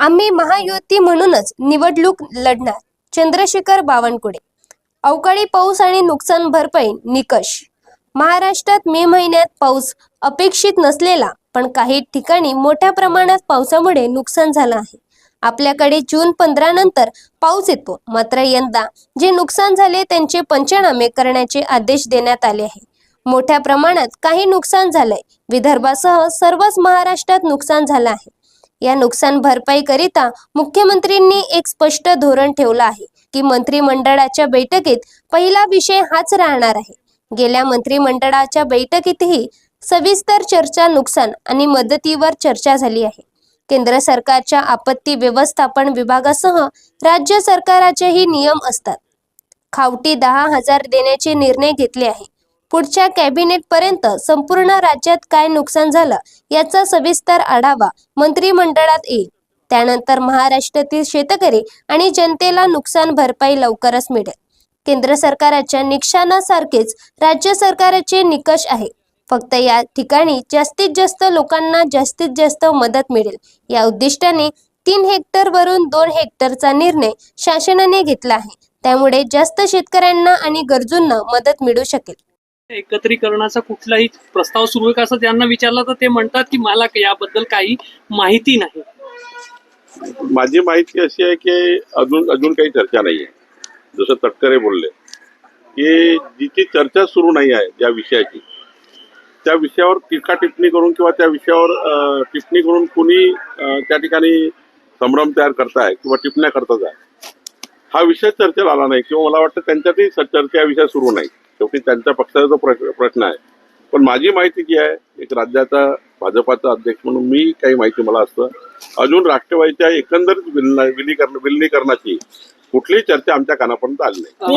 आम्ही महायुती म्हणूनच निवडणूक लढणार. चंद्रशेखर बावनकुळे. अवकाळी पाऊस आणि नुकसान भरपाई निकष. महाराष्ट्रात मे महिन्यात पाऊस अपेक्षित नसलेला पण काही ठिकाणी मोठ्या प्रमाणात पावसामुळे नुकसान झालं आहे. आपल्याकडे जून पंधरा नंतर पाऊस येतो. मात्र यंदा जे नुकसान झाले त्यांचे पंचनामे करण्याचे आदेश देण्यात आले आहे. मोठ्या प्रमाणात काही नुकसान झालंय. विदर्भासह सर्वच महाराष्ट्रात नुकसान झालं आहे. या नुकसान भरपाई करिता मुख्यमंत्र्यांनी एक स्पष्ट धोरण ठेवलं आहे की मंत्रिमंडळाच्या बैठकीत पहिला विषय हाच राहणार आहे. गेल्या मंत्रिमंडळाच्या बैठकीतही सविस्तर चर्चा नुकसान आणि मदतीवर चर्चा झाली आहे. केंद्र सरकारच्या आपत्ती व्यवस्थापन विभागासह राज्य सरकाराचेही नियम असतात. खावटी दहा हजार देण्याचे निर्णय घेतले आहे. पुढच्या कॅबिनेट पर्यंत संपूर्ण राज्यात काय नुकसान झालं याचा सविस्तर आढावा मंत्रिमंडळात येईल. त्यानंतर महाराष्ट्रातील शेतकरी आणि जनतेला नुकसान भरपाई लवकरच मिळेल. केंद्र सरकाराच्या निकषानासारखेच राज्य सरकारचे निकष आहे. फक्त या ठिकाणी जास्तीत जास्त लोकांना जास्तीत जास्त मदत मिळेल. या उद्दिष्टाने तीन हेक्टर वरून दोन हेक्टरचा निर्णय शासनाने घेतला आहे. त्यामुळे जास्त शेतकऱ्यांना आणि गरजूंना मदत मिळू शकेल. एकत्रीकरणाचा कुठलाही प्रस्ताव सुरू आहे का असं त्यांना विचारला तर ते म्हणतात की मला याबद्दल काही माहिती नाही. माझी माहिती अशी आहे की अजून अजून काही चर्चा नाही आहे जसं तटकरे बोलले की जिची चर्चा सुरू नाही आहे या विषयाची त्या विषयावर टीका टिप्पणी करून किंवा त्या विषयावर टिप्पणी करून कुणी त्या ठिकाणी संभ्रम तयार करताय किंवा टिप्पण्या करतात आहे हा विषय चर्चेला आला नाही किंवा मला वाटतं त्यांच्यातही चर्चा या विषय सुरू नाही. शेवटी त्यांच्या पक्षाचा जो प्रश्न आहे. पण माझी माहिती जी आहे एक राज्याचा भाजपाचा अध्यक्ष म्हणून मी काही माहिती मला असतं. अजून राष्ट्रवादीच्या एकंदरीत विलीकरण विलिनीकरणाची कुठलीही चर्चा आमच्या कानापर्यंत आली नाही.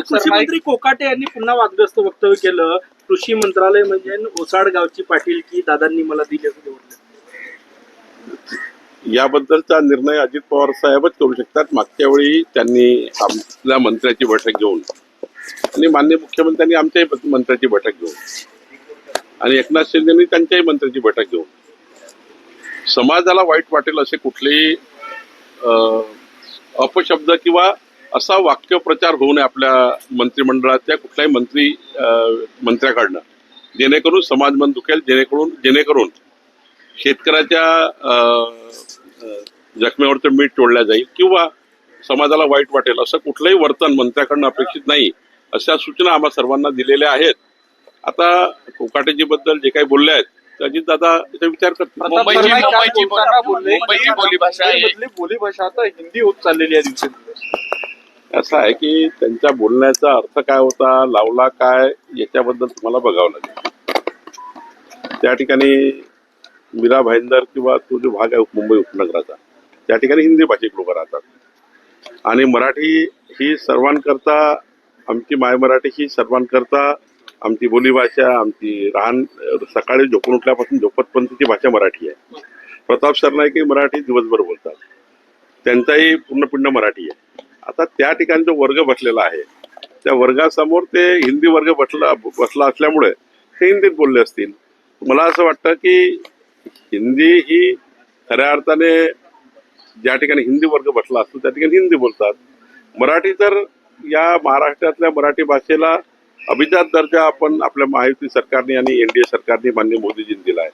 कृषी मंत्री- कोकाटे यांनी पुन्हा वादग्रस्त वक्तव्य केलं. कृषी मंत्रालय म्हणजे ओसाड गावची पाटील की दादांनी मला दिली. याबद्दलचा निर्णय अजित पवार साहेबच करू शकतात. मागच्या वेळी त्यांनी आपल्या मंत्र्याची बैठक घेऊन आणि मान्य मुख्यमंत्र्यांनी आमच्याही मंत्र्याची बैठक घेऊन आणि एकनाथ शिंदेनी त्यांच्याही मंत्र्याची बैठक घेऊन समाजाला वाईट वाटेल असे कुठलेही अं, अपशब्द किंवा असा वाक्यप्रचार होऊ नये आपल्या मंत्रिमंडळातल्या कुठल्याही मंत्री अं, मंत्र्याकडनं. जेणेकरून समाज मन दुखेल जेणेकरून जेणेकरून शेतकऱ्याच्या जखमेवरचं मीठ तोडल्या जाईल किंवा समाजाला वाईट वाटेल असं कुठलंही वर्तन मंत्र्याकडनं अपेक्षित नाही. अशा सूचना आम्हा सर्वांना दिलेल्या आहेत. आता कोकाटेजी बद्दल जे काही बोलले आहेत ते अजित दादा याचा विचार करतील प्रताप मुंबईची- सरनाईक काल मुंबईची बोलताना बोलले मुंबईची की बोलीभाषा आहे. मुंबईमधली बोलीभाषा आता हिंदी होत चाललेली आहे दिवसेंदिवस. असं आहे की त्यांच्या बोलण्याचा अर्थ काय होता लावला काय याच्याबद्दल तुम्हाला बघावं लागेल. त्या ठिकाणी मीरा भाईंदर किंवा तो जो भाग आहे मुंबई उपनगराचा त्या ठिकाणी हिंदी भाषिक लोक राहतात. आणि मराठी ही सर्वांकरता आमची माय मराठी ही सर्वांकरता आमची बोलीभाषा आमची राहण सकाळी झोपून उठल्यापासून झोपतपर्यंतची भाषा मराठी आहे. प्रताप सरनाईकही मराठी दिवसभर बोलतात. त्यांचाही पूर्णपिंड मराठी आहे. आता त्या ठिकाणी जो वर्ग बसलेला आहे त्या वर्गासमोर ते हिंदी वर्ग बसला बसला असल्यामुळे ते हिंदीत बोलले असतील. मला असं वाटतं की हिंदी ही खऱ्या अर्थाने ज्या ठिकाणी हिंदी वर्ग बसला असतो त्या ठिकाणी हिंदी बोलतात. मराठी तर या महाराष्ट्रातल्या मराठी भाषेला अभिजात दर्जा आपण आपल्या महायुती सरकारने आणि एनडीए सरकारने मान्य मोदीजींनी दिला आहे.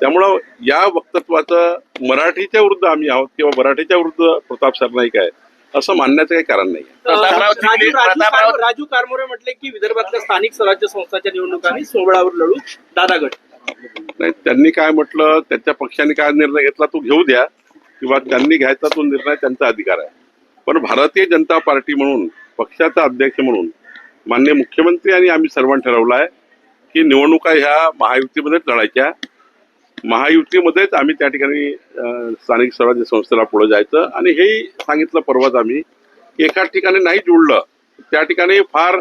त्यामुळं या वक्तत्वाचं मराठीच्या विरुद्ध आम्ही आहोत किंवा मराठीच्या विरुद्ध प्रताप सरनाईक आहे असं मानण्याचं काही कारण नाही प्रतापराव राजू- कारमोरे म्हटले की विदर्भातल्या स्थानिक स्वराज्य संस्थांच्या निवडणुकांनी सोबळावर लढू दादा गट नाही त्यांनी काय म्हटलं त्यांच्या पक्षाने काय निर्णय घेतला तो घेऊ द्या किंवा त्यांनी घ्यायचा तो निर्णय त्यांचा अधिकार आहे. पण भारतीय जनता पार्टी म्हणून पक्षाचा अध्यक्ष म्हणून मान्य मुख्यमंत्री आणि आम्ही सर्वांनी ठरवलं आहे की निवडणुका ह्या महायुतीमध्येच लढायच्या. महायुतीमध्येच आम्ही त्या ठिकाणी स्थानिक स्वराज्य संस्थेला पुढे जायचं आणि हेही सांगितलं परवाच आम्ही की एका ठिकाणी नाही जुळलं त्या ठिकाणी फार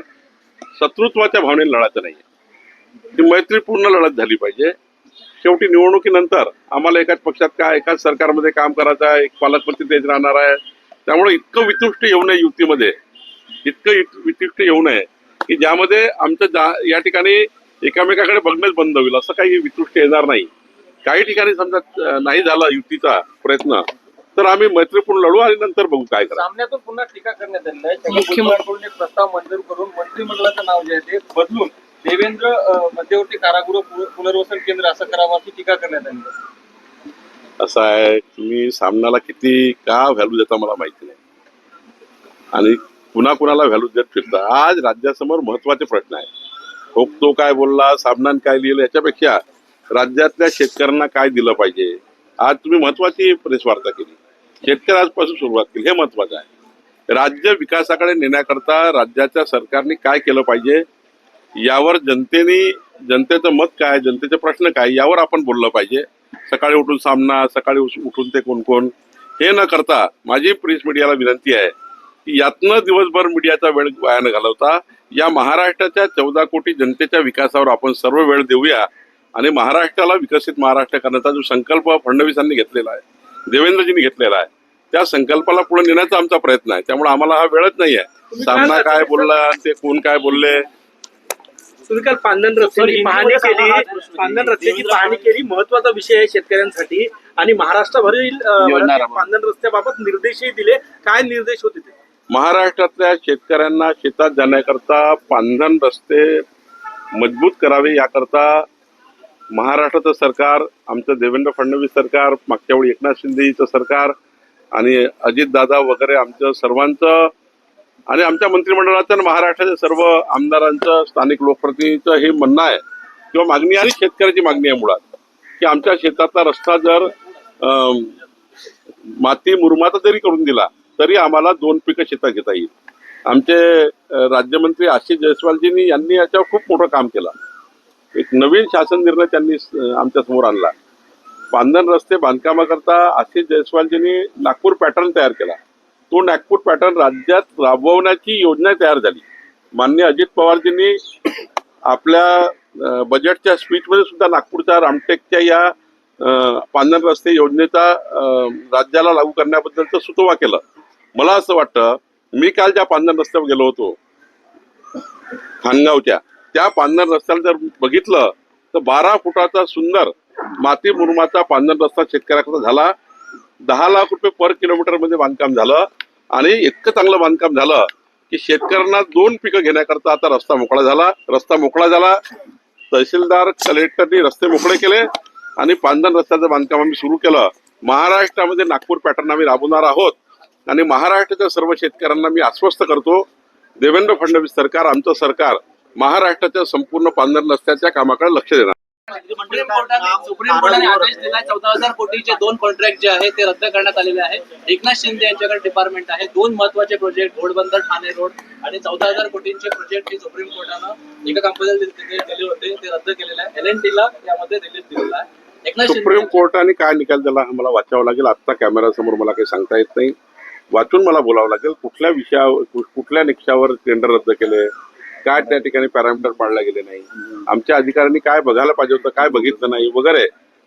शत्रुत्वाच्या भावनेने लढायचं नाही ती मैत्रीपूर्ण लढत झाली पाहिजे. शेवटी निवडणुकीनंतर आम्हाला एकाच पक्षात काय एकाच सरकारमध्ये काम करायचं आहे एक पालकमंत्री तेच राहणार आहे. त्यामुळे इतकं वितुष्ट येऊ नये युतीमध्ये. इतकं इत- वितुष्ट येऊ नये. की ज्यामध्ये आमचं जा या ठिकाणी एकामेकाकडे बघणंच बंद होईल असं काही वितुष्ट येणार नाही. काही ठिकाणी समजा नाही झाला युतीचा प्रयत्न तर आम्ही मैत्रीपूर्ण लढू आणि नंतर बघू काय करा सामन्यातून पुन्हा टीका करण्यात आलेला आहे. प्रस्ताव मंजूर करून मंत्रिमंडळाचं नाव जे आहे ते बदलून देवेंद्र मध्यवर्ती कारागृह पुनर्वसन केंद्र असं करावं अशी टीका करण्यात आली आहे. असं आहे तुम्ही सामन्याला किती का व्हॅल्यू देता मला माहिती नाही. आणि कुणा कुणाला व्हॅल्यू देत फिरता? आज राज्यासमोर महत्त्वाचे प्रश्न आहे ठोक तो काय बोलला साबणान काय लिहिलं याच्यापेक्षा राज्यातल्या शेतकऱ्यांना काय दिलं पाहिजे? आज तुम्ही महत्वाची प्रेस वार्ता केली. शेतकऱ्यापासून सुरुवात केली. हे महत्वाचं आहे. राज्य विकासाकडे नेण्याकरता राज्याच्या सरकारने काय केलं पाहिजे? यावर जनतेने जनतेचं मत काय जनतेचे प्रश्न काय यावर आपण बोललं पाहिजे. सकाळी उठून सामना सकाळी उठून ते कोण कोण हे न करता माझी प्रेस मीडियाला विनंती आहे यातनं दिवसभर मीडियाचा वेळ वाया न घालवता. या महाराष्ट्राच्या चौदा कोटी जनतेच्या विकासावर आपण सर्व वेळ देऊया. आणि महाराष्ट्राला विकसित महाराष्ट्र करण्याचा जो संकल्प फडणवीसांनी घेतलेला आहे देवेंद्रजींनी घेतलेला आहे त्या संकल्पाला पुढे नेण्याचा आमचा प्रयत्न आहे. त्यामुळे आम्हाला हा वेळच नाही आहे. सामना काय बोलला ते कोण काय बोलले? तुम्ही काल पांदन रस्त्याची पाहणी केली. पांदन रस्त्याची पाहणी केली. महत्त्वाचा विषय आहे शेतकऱ्यांसाठी. आणि महाराष्ट्राभरील पांदन रस्त्याबाबत निर्देशही दिले. काय निर्देश होते ते? महाराष्ट्रातल्या शेतकऱ्यांना शेतात जाण्याकरता पांधन रस्ते मजबूत करावे याकरता महाराष्ट्राचं सरकार आमचं देवेंद्र फडणवीस सरकार मागच्या वेळी एकनाथ शिंदेचं सरकार आणि अजितदादा वगैरे आमचं सर्वांचं आणि आमच्या मंत्रिमंडळाचं आणि महाराष्ट्राच्या सर्व आमदारांचं स्थानिक लोकप्रतिनिधीचं हे म्हणणं आहे किंवा मागणी आणि शेतकऱ्याची मागणी आहे मुळात की आमच्या शेतातला रस्ता जर माती मुरमाचा जरी करून दिला तरी आम्हाला दोन पिकं शेतात घेता येईल. आमचे राज्यमंत्री आशिष जयस्वालजींनी यांनी याच्यावर खूप मोठं काम केलं. एक नवीन शासन निर्णय त्यांनी आमच्यासमोर आणला. बांधण रस्ते बांधकामाकरता आशिष जयस्वालजींनी नागपूर पॅटर्न तयार केला. तो नागपूर पॅटर्न राज्यात राबवण्याची योजना तयार झाली. माननीय अजित पवारजींनी आपल्या बजेटच्या स्पीचमध्ये सुद्धा नागपूरच्या रामटेकच्या या पांधन रस्ते योजनेचा राज्याला लागू करण्याबद्दलचं सुतोवा केलं. मला असं वाटतं मी काल ज्या पांढर रस्त्यावर गेलो होतो खानगावच्या त्या पांढर रस्त्याला जर बघितलं तर बारा फुटाचा सुंदर माती मुरमाचा पांढर रस्ता शेतकऱ्याकडे झाला. दहा लाख रुपये पर किलोमीटरमध्ये बांधकाम झालं आणि इतकं चांगलं बांधकाम झालं की शेतकऱ्यांना दोन पिकं घेण्याकरता आता रस्ता मोकळा झाला. रस्ता मोकळा झाला. तहसीलदार कलेक्टरनी रस्ते मोकळे केले आणि पांधन रस्त्याचं बांधकाम आम्ही सुरू केलं. महाराष्ट्रामध्ये नागपूर पॅटर्न आम्ही राबवणार आहोत. आणि महाराष्ट्राच्या सर्व शेतकऱ्यांना मी आश्वस्त करतो देवेंद्र फडणवीस सरकार आमचं सरकार महाराष्ट्राच्या संपूर्ण पांधन रस्त्याच्या कामाकडे लक्ष देणार. सुप्रीम कोर्टाने आदेश दिला चौदा हजार कोटीचे दोन कॉन्ट्रॅक्ट जे आहे ते रद्द करण्यात आलेले आहे एकनाथ शिंदे यांच्याकडे डिपार्टमेंट आहे. दोन महत्त्वाचे प्रोजेक्ट घोडबंदर ठाणे रोड आणि चौदा हजार कोटींचे प्रोजेक्ट हे सुप्रीम कोर्टानं एका कंपनीला दिले होते. ते रद्द केलेले आहे. एल एन ला यामध्ये रिलीफ दिलेला आहे. सुप्रीम कोर्टाने काय निकाल दिला मला वाचावं लागेल. आत्ता कॅमेरासमोर मला काही सांगता येत नाही. वाचून मला बोलावं लागेल. कुठल्या विषयावर कुठल्या निकषावर टेंडर रद्द केले? काय त्या ठिकाणी पॅरामीटर पाळला गेले नाही? आमच्या अधिकाऱ्यांनी काय बघायला पाहिजे होतं काय बघितलं नाही? वगैरे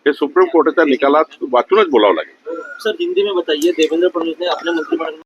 हे सुप्रीम कोर्टाच्या निकालात वाचूनच बोलावं लागेल. सर हिंदी में बताइए देवेंद्र फडणवीस ने अपने मंत्रिमंडल